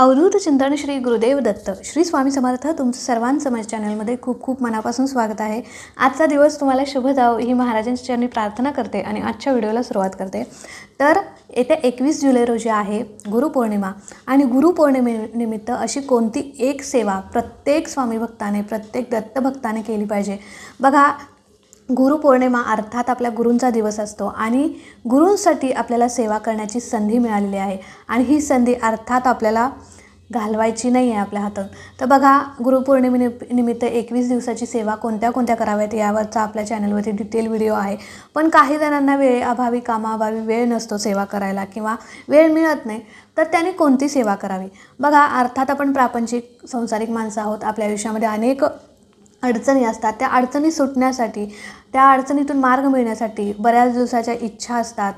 अवधूत चिंतन श्री गुरुदेव दत्त. श्री स्वामी समर्थ तुमचं सर्वांचं माझ्या चॅनलमध्ये खूप खूप मनापासून स्वागत आहे. आजचा दिवस तुम्हाला शुभ जावो ही महाराजांच्या चरणी प्रार्थना करते आणि आजच्या व्हिडिओला सुरुवात करते. तर येत्या एकवीस जुलै रोजी आहे गुरुपौर्णिमा आणि गुरुपौर्णिमेनिमित्त अशी कोणती एक सेवा प्रत्येक स्वामी भक्ताने प्रत्येक दत्तभक्ताने केली पाहिजे? बघा गुरुपौर्णिमा अर्थात आपल्या गुरूंचा दिवस असतो आणि गुरूंसाठी आपल्याला सेवा करण्याची संधी मिळालेली आहे. आणि ही संधी अर्थात आपल्याला घालवायची नाही आहे आपल्या हातात. तर बघा गुरुपौर्णिमे निमित्त एकवीस दिवसाची सेवा कोणत्या कोणत्या कराव्यात यावरचा आपल्या चॅनलवरती डिटेल व्हिडिओ आहे. पण काही जणांना वेळेअभावी कामाअभावी वेळ नसतो सेवा करायला किंवा वेळ मिळत नाही तर त्यांनी कोणती सेवा करावी? बघा अर्थात आपण प्रापंचिक संसारिक माणसं आहोत. आपल्या आयुष्यामध्ये अनेक अडचणी असतात. त्या अडचणी सुटण्यासाठी त्या अडचणीतून मार्ग मिळण्यासाठी बऱ्याच दिवसाच्या इच्छा असतात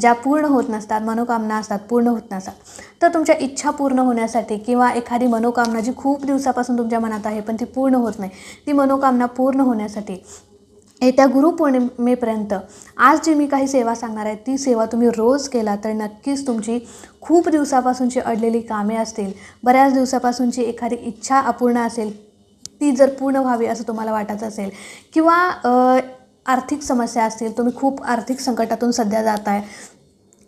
ज्या पूर्ण होत नसतात मनोकामना असतात पूर्ण होत नसतात. तर तुमच्या इच्छा पूर्ण होण्यासाठी किंवा एखादी मनोकामना जी खूप दिवसापासून तुमच्या मनात आहे पण ती पूर्ण होत नाही ती मनोकामना पूर्ण होण्यासाठी येत्या गुरुपौर्णिमेपर्यंत आज जी मी काही सेवा सांगणार आहे ती सेवा तुम्ही रोज केला तर नक्कीच तुमची खूप दिवसापासूनची अडलेली कामे असतील. बऱ्याच दिवसापासूनची एखादी इच्छा अपूर्ण असेल ती जर पूर्ण व्हावी असं तुम्हाला वाटत असेल किंवा आर्थिक समस्या असतील तुम्ही खूप आर्थिक संकटातून सध्या जात आहे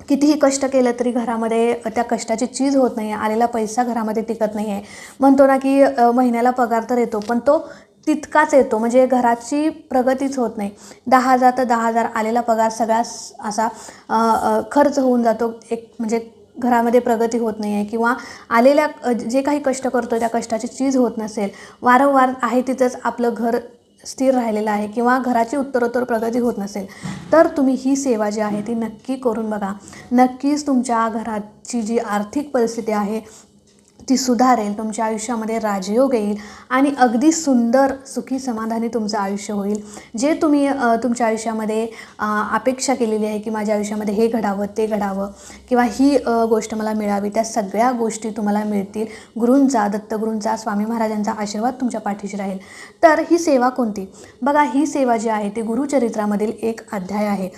कितीही कष्ट केलं तरी घरामध्ये त्या कष्टाची चीज होत नाही आहे आलेला पैसा घरामध्ये टिकत नाही आहे म्हणतो ना की महिन्याला पगार तर येतो पण तो तितकाच येतो म्हणजे घराची प्रगतीच होत नाही. दहा हजार तर दहा हजार आलेला पगार सगळा असा खर्च होऊन जातो एक म्हणजे घरामध्ये प्रगती होत नाही आहे किंवा आलेल्या जे काही कष्ट करतो त्या कष्टाची चीज होत नसेल वारंवार आहे तिथंच आपलं घर स्थिर राहिलेलं आहे किंवा घराची उत्तरोत्तर प्रगती होत नसेल तर तुम्ही ही सेवा जी आहे ती नक्की करून बघा. नक्कीच तुमच्या घराची जी आर्थिक परिस्थिती आहे ती सुधारेल तुमच्या आयुष्यामध्ये राजयोग येईल आणि अगदी सुंदर सुखी समाधानी तुमचं आयुष्य होईल. जे तुम्ही तुमच्या आयुष्यामध्ये अपेक्षा केलेली आहे की माझ्या आयुष्यामध्ये हे घडावं ते घडावं किंवा ही गोष्ट मला मिळावी त्या सगळ्या गोष्टी तुम्हाला मिळतील. गुरूंचा दत्तगुरूंचा स्वामी महाराजांचा आशीर्वाद तुमच्या पाठीशी राहील. तर ही सेवा कोणती? बघा ही सेवा जी आहे ती गुरुचरित्रामधील एक अध्याय आहे.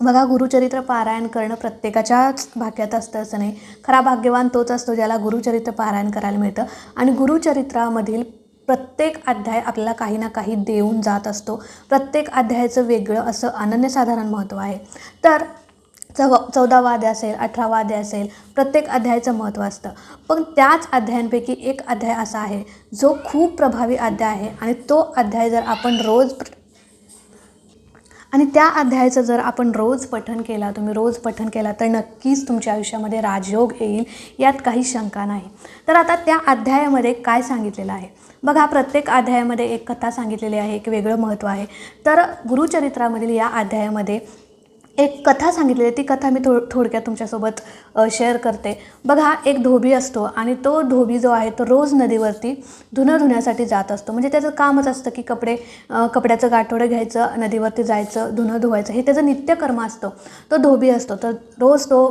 बघा गुरुचरित्र पारायण करणं प्रत्येकाच्याच भाग्यात असतं असं नाही. खरा भाग्यवान तोच असतो ज्याला गुरुचरित्र पारायण करायला मिळतं. आणि गुरुचरित्रामधील प्रत्येक अध्याय आपल्याला काही ना काही देऊन जात असतो. प्रत्येक अध्यायाचं वेगळं असं अनन्यसाधारण महत्त्व आहे. तर चौ चौदा अध्याय असेल अठरा वाद्य असेल प्रत्येक अध्यायाचं महत्त्व असतं. पण त्याच अध्यायांपैकी एक अध्याय असा आहे जो खूप प्रभावी अध्याय आहे. आणि तो अध्याय जर आपण रोज आणि त्या अध्यायाचं जर आपण रोज पठन केला तुम्ही रोज पठन केला तर नक्कीच तुमच्या आयुष्यामध्ये राजयोग येईल यात काही शंका नाही. तर आता त्या अध्यायामध्ये काय सांगितलेलं आहे? बघा प्रत्येक अध्यायामध्ये एक कथा सांगितलेली आहे एक वेगळं महत्त्व आहे. तर गुरुचरित्रामधील या अध्यायामध्ये एक कथा सांगितलेली ती कथा मी थो थोडक्यात तुमच्यासोबत शेअर करते. बघा एक धोबी असतो आणि तो धोबी जो आहे तो रोज नदीवरती धुणं धुण्यासाठी जात असतो. म्हणजे त्याचं कामच असतं की कपडे कपड्याचं गाठोडं घ्यायचं नदीवरती जायचं धुणं धुवायचं. हे त्याचं नित्यकर्म असतं. तो धोबी असतो. तर रोज तो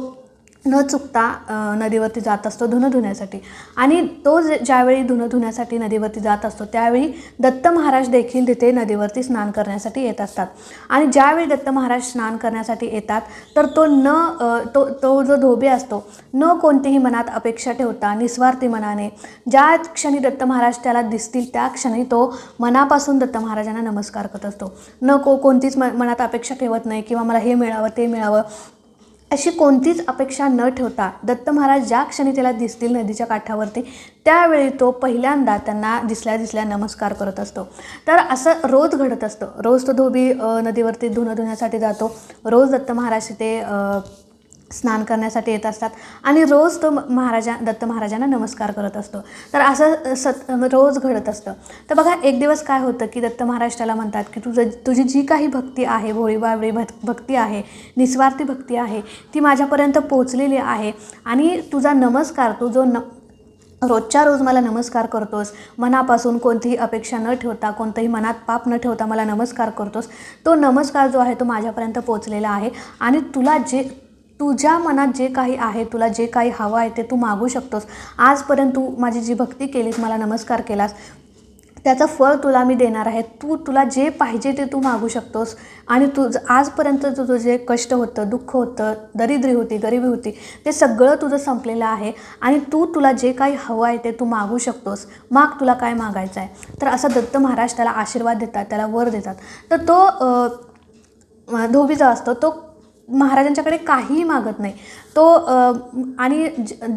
न चुकता नदीवरती जात असतो धुणं धुण्यासाठी. आणि तो ज्यावेळी धुणं धुण्यासाठी नदीवरती जात असतो त्यावेळी दत्त महाराज देखील तिथे नदीवरती स्नान करण्यासाठी येत असतात. आणि ज्यावेळी दत्त महाराज स्नान करण्यासाठी येतात तर तो न तो तो जो धोबी असतो न कोणतीही मनात अपेक्षा ठेवता निस्वार्थी मनाने ज्या क्षणी दत्त महाराज त्याला दिसतील त्या क्षणी तो मनापासून दत्त महाराजांना नमस्कार करत असतो. न को कोणतीच म मनात अपेक्षा ठेवत नाही किंवा मला हे मिळावं ते मिळावं अशी कोणतीच अपेक्षा न ठेवता दत्त महाराज ज्या क्षणी त्याला दिसतील नदीच्या काठावरती त्यावेळी तो पहिल्यांदा त्यांना दिसल्या दिसल्या नमस्कार करत असतो. तर असं रोज घडत असतं. रोज तो धोबी नदीवरती धुणं धुण्यासाठी जातो. रोज दत्त महाराज तिथे स्नान करण्यासाठी येत असतात. आणि रोज तो म- महाराजा दत्त महाराजांना नमस्कार करत असतो. तर असं सत रोज घडत असतं. तर बघा एक दिवस काय होतं की दत्त महाराज त्याला म्हणतात की तुझं तुझी जी काही भक्ती आहे भोळीबावळी भक् भक्ती आहे निस्वार्थी भक्ती आहे ती माझ्यापर्यंत पोचलेली आहे. आणि तुझा नमस्कार तू जो न रोजच्या रोज मला नमस्कार करतोस मनापासून कोणतीही अपेक्षा न ठेवता कोणतंही मनात पाप न ठेवता मला नमस्कार करतोस तो नमस्कार जो आहे तो माझ्यापर्यंत पोचलेला आहे. आणि तुला जे तुझ्या मनात जे काही आहे तुला जे काही हवं आहे ते तू मागू शकतोस. आजपर्यंत तू माझी जी भक्ती केलीस मला नमस्कार केलास त्याचं फळ तुला मी देणार आहे. तू तुला जे पाहिजे ते तू मागू शकतोस. आणि तू आजपर्यंत तुझं जे कष्ट होतं दुःख होतं दरिद्री होती गरिबी होती ते सगळं तुझं संपलेलं आहे. आणि तू तुला जे काही हवं आहे ते तू मागू शकतोस. माग तुला काय मागायचं आहे? तर असं दत्त महाराज त्याला आशीर्वाद देतात त्याला वर देतात. तर तो धोबीचा असतो. तो महाराजांच्याकडे काहीही मागत नाही. तो आणि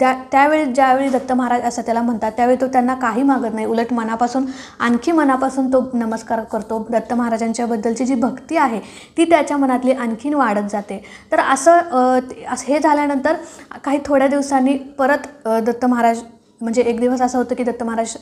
त्या त्यावेळी ज्यावेळी दत्त महाराज असं त्याला म्हणतात त्यावेळी तो त्यांना काही मागत नाही. उलट मनापासून आणखी मनापासून तो नमस्कार करतो. दत्त महाराजांच्याबद्दलची जी भक्ती आहे ती त्याच्या मनातली आणखीन वाढत जाते. तर असं असं हे झाल्यानंतर काही थोड्या दिवसांनी परत दत्त महाराज म्हणजे एक दिवस असं होतं की दत्त महाराज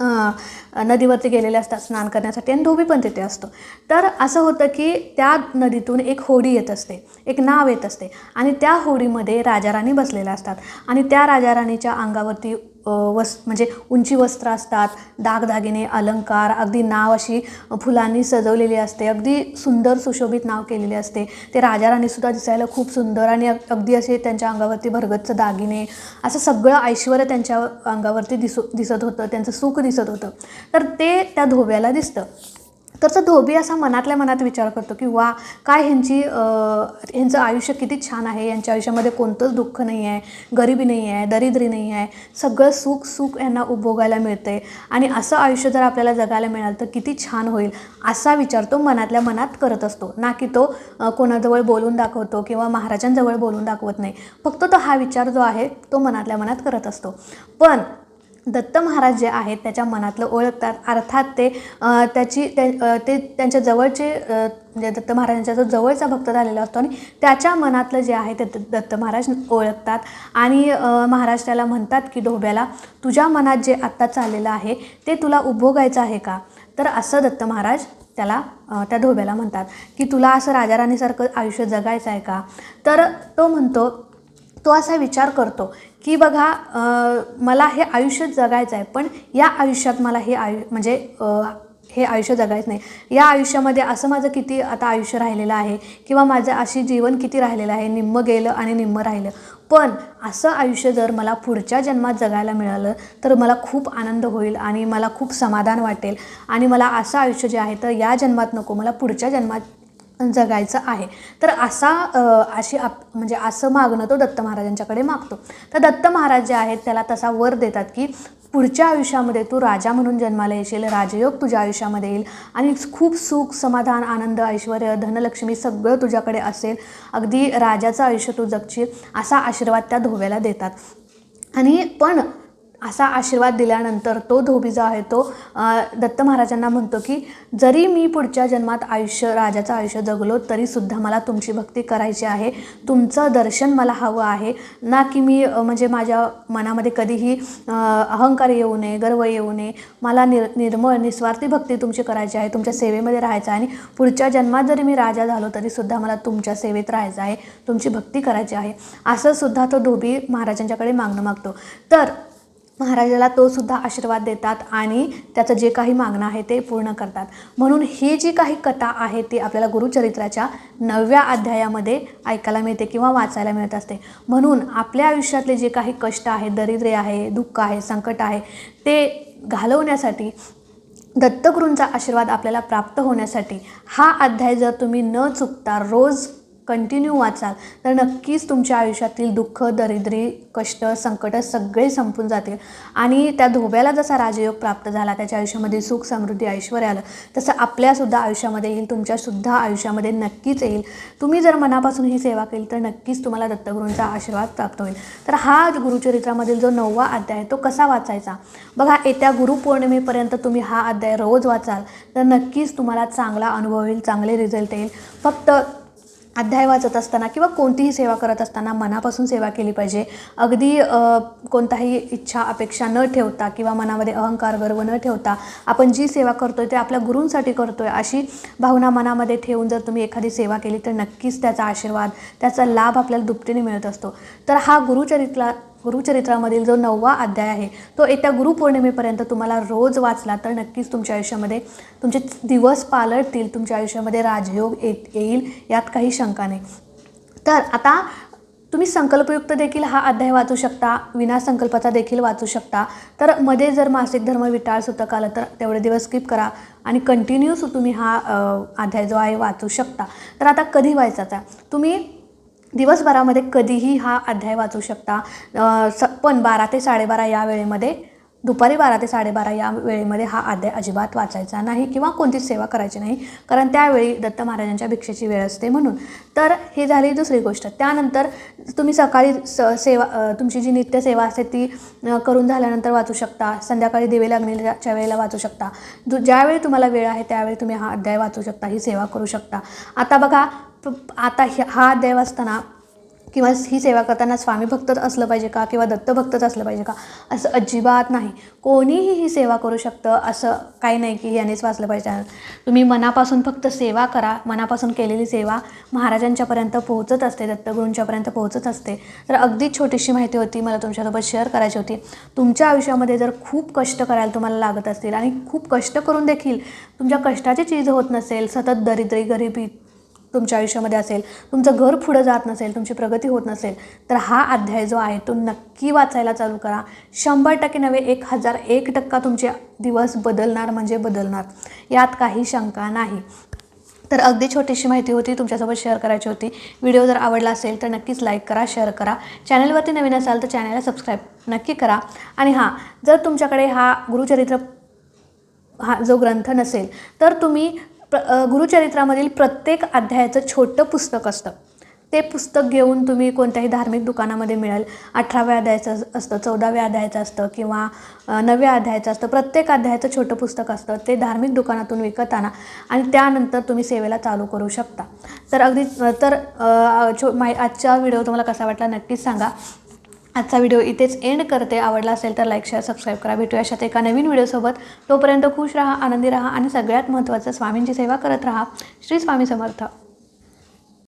नदीवरती गेलेले असतात स्नान करण्यासाठी. आणि धोबी पण तिथे असतो. तर असं होतं की त्या नदीतून एक होडी येत असते. एक नाव येत असते. आणि त्या होडीमध्ये राजाराणी बसलेल्या असतात. आणि त्या राजाराणीच्या अंगावरती वस् म्हणजे उंची वस्त्र असतात दागदागिने अलंकार अगदी नाव अशी फुलांनी सजवलेली असते अगदी सुंदर सुशोभित नाव केलेले असते. ते राजाराणीसुद्धा दिसायला खूप सुंदर आणि अगदी असे त्यांच्या अंगावरती भरगच्च दागिने असं सगळं ऐश्वर त्यांच्या अंगावरती दिसू दिसत होतं त्यांचं सुख दिसत होतं. तर ते त्या धोब्याला दिसतं. तर तो धोबी असा मनातल्या मनात विचार करतो की वा काय ह्यांची ह्यांचं आयुष्य किती छान आहे? यांच्या आयुष्यामध्ये कोणतंच दुःख नाही आहे गरिबी नाही आहे दरिद्री नाही आहे सगळं सुख सुख यांना उपभोगायला मिळते आणि असं आयुष्य जर आपल्याला जगायला मिळालं तर किती छान होईल असा विचार तो मनातल्या मनात करत असतो. ना की तो कोणाजवळ बोलून दाखवतो किंवा महाराजांजवळ बोलून दाखवत नाही. फक्त तो हा विचार जो आहे तो मनातल्या मनात करत असतो. पण दत्त महाराज जे आहेत त्याच्या मनातलं ओळखतात. अर्थात ते त्याची ते ते त्यांच्या जवळचे म्हणजे दत्त महाराजांच्या जो जवळचा भक्त झालेला असतो आणि त्याच्या मनातलं जे आहे ते दत्त- महाराज ओळखतात. आणि महाराज त्याला म्हणतात की ढोब्याला तुझ्या मनात जे आत्ता चाललेलं आहे ते तुला उपभोगायचं आहे का? तर असं दत्त महाराज त्याला त्या धोब्याला म्हणतात की तुला असं राजाराणीसारखं आयुष्य जगायचं आहे का? तर तो म्हणतो तो असा विचार करतो की बघा मला हे आयुष्य जगायचं आहे पण या आयुष्यात मला हे आयु म्हणजे हे आयुष्य जगायचं नाही. या आयुष्यामध्ये असं माझं किती आता आयुष्य राहिलेलं आहे किंवा माझं अशी जीवन किती राहिलेलं आहे निम्मं गेलं आणि निम्मं राहिलं. पण असं आयुष्य जर मला पुढच्या जन्मात जगायला मिळालं तर मला खूप आनंद होईल आणि मला खूप समाधान वाटेल. आणि मला असं आयुष्य जे आहे तर या जन्मात नको मला पुढच्या जन्मात जगायचं आहे. तर असा अशी आप म्हणजे असं मागणं तो दत्त महाराजांच्याकडे मागतो. तर दत्त महाराज जे आहेत त्याला तसा वर देतात की पुढच्या आयुष्यामध्ये तू राजा म्हणून जन्माला येशील राजयोग तुझ्या आयुष्यामध्ये येईल आणि खूप सुख समाधान आनंद ऐश्वर धनलक्ष्मी सगळं तुझ्याकडे असेल. अगदी राजाचं आयुष्य तू जगशील असा आशीर्वाद त्या धोव्याला देतात. आणि पण असा आशीर्वाद दिल्यानंतर तो धोबी जो आहे तो दत्त महाराजांना म्हणतो की जरी मी पुढच्या जन्मात आयुष्य राजाचं आयुष्य जगलो तरीसुद्धा मला तुमची भक्ती करायची आहे. तुमचं दर्शन मला हवं आहे. ना की मी म्हणजे माझ्या मनामध्ये कधीही अहंकार येऊ नये गर्व येऊ नये. मला निर निर्मळ निस्वार्थी भक्ती तुमची करायची आहे. तुमच्या सेवेमध्ये राहायचं आहे आणि पुढच्या जन्मात जरी मी राजा झालो तरीसुद्धा मला तुमच्या सेवेत राहायचं आहे. तुमची भक्ती करायची आहे. असंसुद्धा तो धोबी महाराजांच्याकडे मागणं मागतो. तर महाराजाला तो सुद्धा आशीर्वाद देतात आणि त्याचं जे काही मागणं आहे ते पूर्ण करतात. म्हणून ही जी काही कथा आहे ती आपल्याला गुरुचरित्राच्या नवव्या अध्यायामध्ये ऐकायला मिळते किंवा वाचायला मिळत असते. म्हणून आपल्या आयुष्यातले जे काही कष्ट आहे दरिद्रे आहे दुःख आहे संकट आहे ते घालवण्यासाठी दत्तगुरूंचा आशीर्वाद आपल्याला प्राप्त होण्यासाठी हा अध्याय जर तुम्ही न चुकता रोज कंटिन्यू वाचाल तर नक्कीच तुमच्या आयुष्यातील दुःख दरिद्री कष्ट संकट सगळे संपून जातील. आणि त्या धोब्याला जसा राजयोग प्राप्त झाला त्याच्या आयुष्यामध्ये सुख समृद्धी ऐश्वर आलं तसं आपल्यासुद्धा आयुष्यामध्ये येईल तुमच्यासुद्धा आयुष्यामध्ये नक्कीच येईल. तुम्ही जर मनापासून ही सेवा केली तर नक्कीच तुम्हाला दत्तगुरूंचा आशीर्वाद प्राप्त होईल. तर हा गुरुचरित्रामधील जो नववा अध्याय आहे तो कसा वाचायचा? बघा येत्या गुरुपौर्णिमेपर्यंत तुम्ही हा अध्याय रोज वाचाल तर नक्कीच तुम्हाला चांगला अनुभव येईल चांगले रिझल्ट येईल. फक्त अध्याय वाचत असताना किंवा कोणतीही सेवा करत असताना मनापासून सेवा केली पाहिजे. अगदी कोणताही इच्छा अपेक्षा न ठेवता किंवा मनामध्ये अहंकार गर्व न ठेवता आपण जी सेवा करतो आहे ते आपल्या गुरूंसाठी आहे अशी भावना मनामध्ये ठेवून जर तुम्ही एखादी सेवा केली तर नक्कीच त्याचा आशीर्वाद त्याचा लाभ आपल्याला दुपटीने मिळत असतो. तर हा गुरुचरित्रा गुरुचरित्रामधील जो नववा अध्याय आहे तो येत्या गुरुपौर्णिमेपर्यंत तुम्हाला रोज वाचला तर नक्कीच तुमच्या आयुष्यामध्ये तुमचे दिवस पालटतील तुमच्या आयुष्यामध्ये राजयोग येत येईल यात काही शंका नाही. तर आता तुम्ही संकल्पयुक्त देखील हा अध्याय वाचू शकता विना संकल्पाचा देखील वाचू शकता. तर मध्ये जर मासिक धर्म विटाळ सुतक आलं तर तेवढे दिवस स्किप करा आणि कंटिन्यूस तुम्ही हा अध्याय जो आहे वाचू शकता. तर आता कधी वाचायचा तुम्ही दिवसभरामध्ये कधीही हा अध्याय वाचू शकता. स पण बारा ते साडेबारा या वेळेमध्ये दुपारी बारा ते साडेबारा या वेळेमध्ये हा अध्याय अजिबात वाचायचा नाही किंवा कोणतीच सेवा करायची नाही. कारण त्यावेळी दत्त महाराजांच्या भिक्षेची वेळ असते म्हणून. तर ही झाली दुसरी गोष्ट. त्यानंतर तुम्ही सकाळी स सेवा तुमची जी नित्यसेवा असते ती करून झाल्यानंतर वाचू शकता. संध्याकाळी दिवे लागण्याच्या वेळेला वाचू शकता. दु ज्यावेळी तुम्हाला वेळ आहे त्यावेळी तुम्ही हा अध्याय वाचू शकता ही सेवा करू शकता. आता बघा आता ह्या- हा देव असताना किंवा ही सेवा करताना स्वामी भक्तच असलं पाहिजे का? किंवा दत्तभक्तच असलं पाहिजे का? असं अजिबात नाही. कोणीही ही सेवा करू शकतं असं काही नाही की यानेच वाचलं पाहिजे. तुम्ही मनापासून फक्त सेवा करा. मनापासून केलेली सेवा महाराजांच्यापर्यंत पोहोचत असते. दत्तगुरूंच्यापर्यंत पोहोचत असते. तर अगदी छोटीशी माहिती होती मला तुमच्यासोबत शेअर करायची होती. तुमच्या आयुष्यामध्ये जर खूप कष्ट करायला तुम्हाला लागत असतील आणि खूप कष्ट करून देखील तुमच्या कष्टाची चीज होत नसेल सतत दरिद्री गरिबी तुमच्या आयुष्यामध्ये असेल तुमचं घर पुढं जात नसेल तुमची प्रगती होत नसेल तर हा अध्याय जो आहे तो नक्की वाचायला चालू करा. शंभर टक्के नव्हे एक हजार एक टक्का तुमचे दिवस बदलणार म्हणजे बदलणार. यात काही शंका नाही. तर अगदी छोटीशी माहिती होती तुमच्यासोबत शेअर करायची होती. व्हिडिओ जर आवडला असेल तर नक्कीच लाईक करा शेअर करा. चॅनलवरती नवीन असाल तर चॅनलला सबस्क्राईब नक्की करा. आणि हां जर तुमच्याकडे हा गुरुचरित्र हा जो ग्रंथ नसेल तर तुम्ही प्र गुरुचरित्रामधील प्रत्येक अध्यायाचं छोटं पुस्तक असतं. ते पुस्तक घेऊन तुम्ही कोणत्याही धार्मिक दुकानामध्ये मिळेल अठराव्या अध्यायाचं असतं चौदाव्या अध्यायाचं असतं किंवा नव्या नवव्या अध्यायाचं असतं प्रत्येक अध्यायाचं छोटं पुस्तक असतं ते धार्मिक दुकानातून विकत आणा आणि त्यानंतर तुम्ही सेवेला चालू करू शकता. तर अगदी तर छो माय आजचा व्हिडिओ तुम्हाला कसा वाटला नक्कीच सांगा. आजचा व्हिडिओ इथेच एंड करते. आवडला असेल तर लाईक शेअर सबस्क्राईब करा. भेटू अशात एका नवीन व्हिडिओसोबत तोपर्यंत खुश राहा आनंदी राहा आणि सगळ्यात महत्त्वाचं स्वामींची सेवा करत राहा. श्री स्वामी समर्थ.